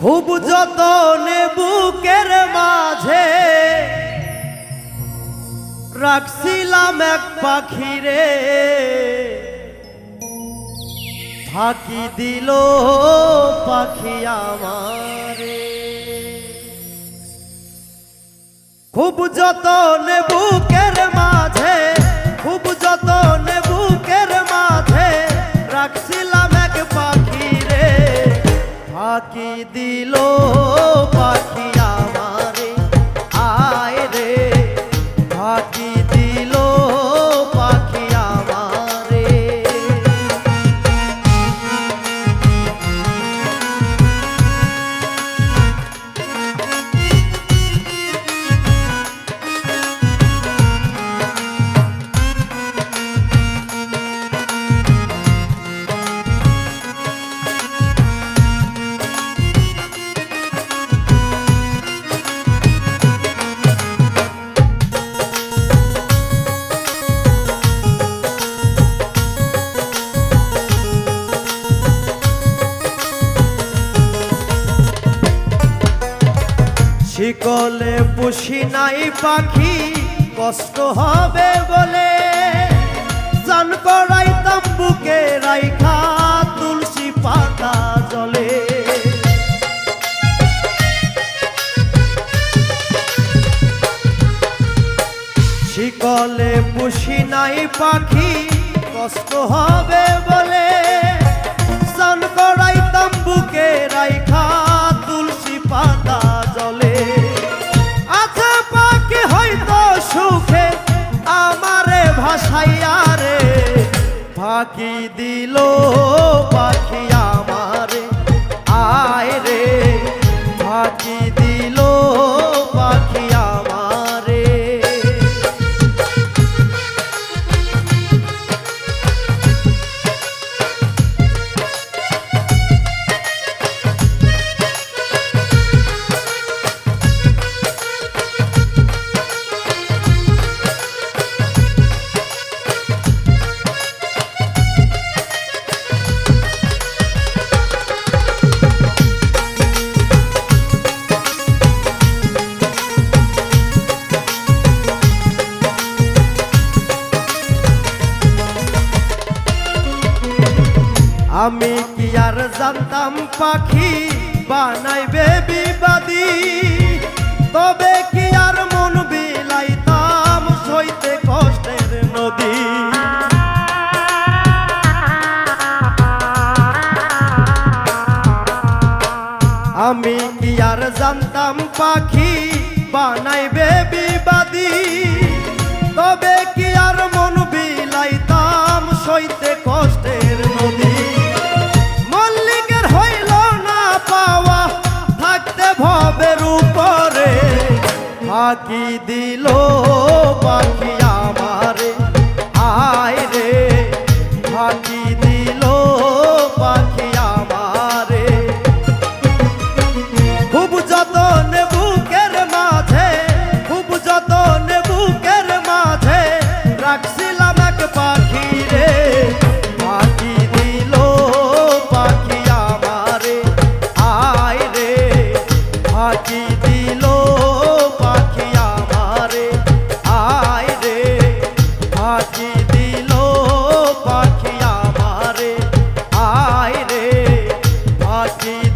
খুব যতনে বুকের মাঝে রাখছিলাম এক পাখিরে। ফাঁকি দিল পাখি আমারে। খুব যতনে বুকের ফাঁকি দিল পাখি। শিকলে পুষি নাই পাখি, কষ্ট হবে বলে। জান করাইতাম বুকে রাইখা তুলসী পাতা জলে। শিকলে পুষি নাই পাখি, কষ্ট হবে বলে। ফাঁকি দিল পাখি আমি কি আর জানতাম পাখি বানাই বানাইবে বিবাদী তবে কি আর মন বিলাইতাম সইতে কষ্টের নদী? আমি কি আর জানতাম পাখি বানাইবে বিবাদী তবে কি আর ফাঁকি দিল পাখি আমারে আয় আমারে